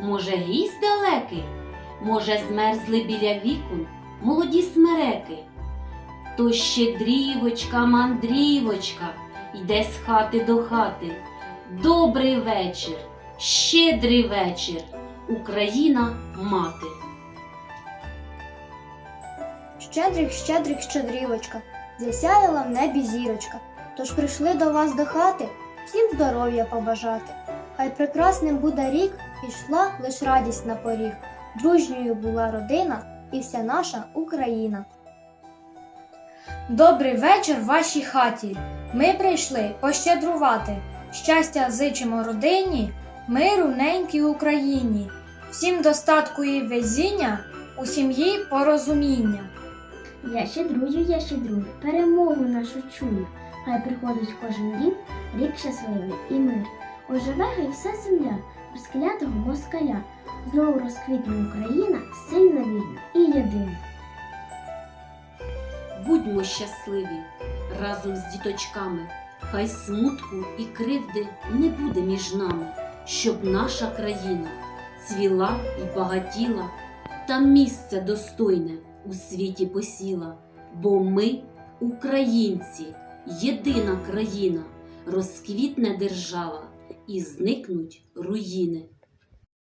Може, гість далекий? Може, змерзли біля вікон молоді смереки? То щедрівочка, мандрівочка, йде з хати до хати. Добрий вечір, щедрий вечір, Україна мати. Щедрик, щедрик, щедрівочка, засяяла в небі зірочка. Тож прийшли до вас до хати, всім здоров'я побажати. Хай прекрасним буде рік, ішла лиш радість на поріг. Дружньою була родина і вся наша Україна. Добрий вечір в вашій хаті. Ми прийшли пощедрувати. Щастя зичимо родині, миру ненькій Україні, всім достатку і везіння, у сім'ї порозуміння. Я щедрую, я щедрую, перемогу нашу чую. Хай приходить кожен дім, рік щасливий і мир. Оживе вся земля, без клятого москаля. Знову розквітне Україна, сильна вільна і єдина. Будьмо щасливі разом з діточками, хай смутку і кривди не буде між нами, щоб наша країна цвіла і багатіла, та місце достойне у світі посіла, бо ми, українці, єдина країна, розквітне держава і зникнуть руїни.